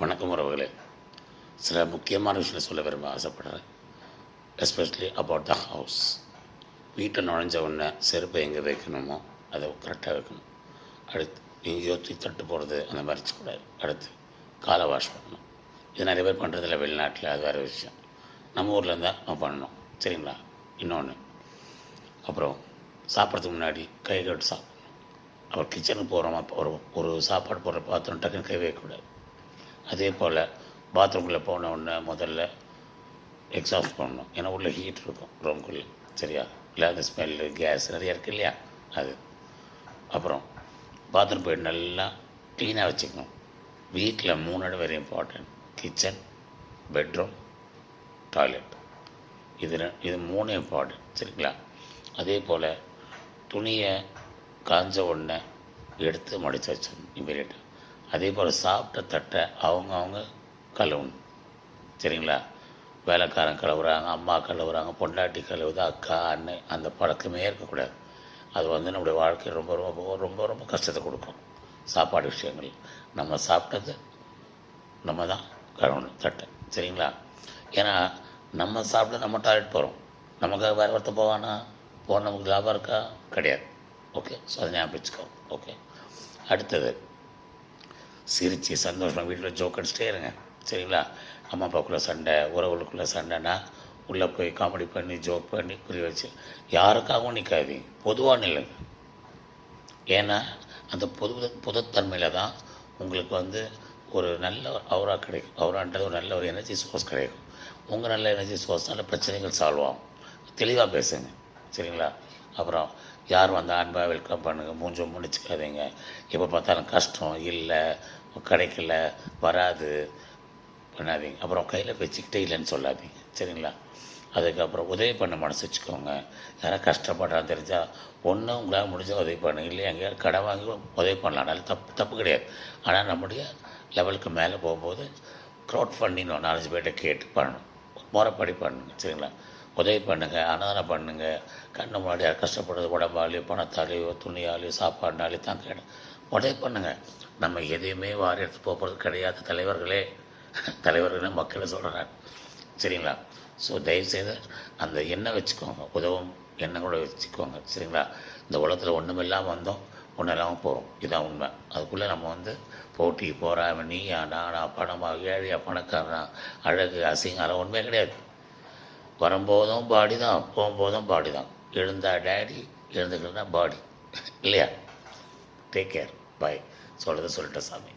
வணக்கம் உறவுகளே. சில முக்கியமான விஷயம் சொல்ல விரும்ப ஆசைப்படுறேன். எஸ்பெஷலி அபவுட் த ஹவுஸ் வீட்டை நுழைஞ்ச உடனே செருப்பை எங்கே வைக்கணுமோ அதை கரெக்டாக வைக்கணும். அடுத்து எங்கேயோ தட்டு போகிறது அந்த மாதிரி இருக்கக்கூடாது அடுத்து காலை வாஷ் பண்ணணும். இது நிறைய பேர் பண்ணுறதில்ல வெளிநாட்டில் அது வேறு விஷயம். நம்ம ஊரில் இருந்தால் நம்ம பண்ணணும். சரிங்களா? இன்னொன்று அப்புறம் சாப்பிட்றதுக்கு முன்னாடி கை கட்டு சாப்பிடணும். அப்புறம் கிச்சனுக்கு போகிறோமா ஒரு ஒரு சாப்பாடு போடுற பாத்திரம் டக்குன்னு கை வைக்கக்கூடாது. அதே போல் பாத்ரூம்குள்ளே போன உடனே முதல்ல எக்ஸாஸ்ட் பண்ணணும். ஏன்னா உள்ளே ஹீட் இருக்கும். ரூம்குள்ளே சரியா? இல்லை அந்த ஸ்மெல்லு கேஸ் நிறையா இருக்குது இல்லையா? அது. அப்புறம் பாத்ரூம் போய் நல்லா க்ளீனாக வச்சுக்கணும். வீட்டில் மூணு இடம் very important kitchen bedroom toilet இது இது மூணு இம்பார்ட்டன்ட் சரிங்களா? அதே போல் துணியை காஞ்ச உடனே எடுத்து மடித்து வச்சிடணும் இமீடியட்டாக அதே போல் சாப்பிட்ட தட்டை அவங்க அவங்க கழுவணும். சரிங்களா? வேலைக்காரன் கழுவுறாங்க அம்மா கழுவுறாங்க பொண்டாட்டி கழுவுது அக்கா அண்ணன் அந்த பழக்கமே இருக்கக்கூடாது. அது வந்து நம்முடைய வாழ்க்கை ரொம்ப ரொம்ப ரொம்ப ரொம்ப கஷ்டத்தை கொடுக்கும். சாப்பாடு விஷயங்கள். நம்ம சாப்பிட்டது நம்ம தான் கழுவணும் தட்டை. சரிங்களா? ஏன்னா நம்ம சாப்பிட்டு நம்ம டாய்லெட் போகிறோம் நமக்காக வேறு ஒருத்தர் போவானா? போன நமக்கு லாபம் இருக்கா? கிடையாது. ஓகே ஸோ அதை ஞாபகம் வச்சுக்கோ ஓகே அடுத்தது சிரித்து சந்தோஷமாக வீட்டில் ஜோக் அடிச்சிட்டே இருங்க. சரிங்களா? அம்மா அப்பாக்குள்ளே சண்டை உறவுகளுக்குள்ளே சண்டைனா உள்ளே போய் காமெடி பண்ணி ஜோக் பண்ணி புரிய வச்சு. யாருக்காகவும் நிற்காதீங்க பொதுவாக நில்லுங்க. ஏன்னா அந்த பொது புதத்தன்மையில் தான் உங்களுக்கு வந்து ஒரு நல்ல அவராக கிடைக்கும். அவரான்றது ஒரு நல்ல ஒரு எனர்ஜி சோர்ஸ் கிடைக்கும். உங்கள் நல்ல எனர்ஜி சோர்ஸ்னால பிரச்சனைகள் சால்வ் ஆகும். தெளிவாக பேசுங்க. சரிங்களா? அப்புறம் யார் வந்தால் அன்பாக வெல்கம் பண்ணுங்கள் மூஞ்சும் முடிச்சுக்காதீங்க. எப்போ பார்த்தாலும் கஷ்டம் இல்லை கிடைக்கல வராது பண்ணாதீங்க. அப்புறம் கையில் வச்சுக்கிட்டே இல்லைன்னு சொல்லாதீங்க. சரிங்களா? அதுக்கப்புறம் உதவி பண்ண மனசு வச்சுக்கோங்க. யாராவது கஷ்டப்படுறான்னு தெரிஞ்சால் ஒன்று உங்களால் முடிஞ்ச உதவி பண்ணுங்க இல்லை எங்கேயாவது கடை வாங்கி உதவி பண்ணலாம். அதனால தப்பு தப்பு கிடையாது. ஆனால் நம்முடைய லெவலுக்கு மேலே போகும்போது க்ரௌட் ஃபண்டிங் ஒரு நாலஞ்சு பேர்கிட்ட கேட்டு பண்ணணும். முறைப்படி பண்ணுங்க சரிங்களா? உதவி பண்ணுங்கள் அன்னதானம் பண்ணுங்கள் கண்ணு முன்னாடி யார் கஷ்டப்படுறது உடம்பாலையோ பணத்தாலேயோ துணியாலேயோ சாப்பாடுனாலேயோ தான் கேடு. உதவி பண்ணுங்கள் நம்ம எதையுமே வாரி எடுத்து போகிறது கிடையாது தலைவர்களே. தலைவர்களே மக்களை சொல்கிறாங்க சரிங்களா? ஸோ தயவுசெய்து அந்த எண்ணெய் வச்சுக்கோங்க. உதவும் எண்ணெய் கூட வச்சுக்கோங்க. சரிங்களா? இந்த உலகத்தில் ஒன்றுமில்லாமல் வந்தோம் ஒன்றும் இல்லாமல் போகிறோம் இதுதான் உண்மை. அதுக்குள்ளே நம்ம வந்து போட்டி போகிறாம நீயா நானா பணமாக ஏழையா பணக்காரனா அழகு அசிங்கம் அதெல்லாம் உண்மையே கிடையாது. வரும்போதும் பாடி தான் போகும்போதும் பாடி தான். எழுந்தா டேடி எழுந்துக்கலன்னா பாடி இல்லையா? டேக் கேர் பாய் சொல்கிறத சொல்லிட்டேன் சாமி.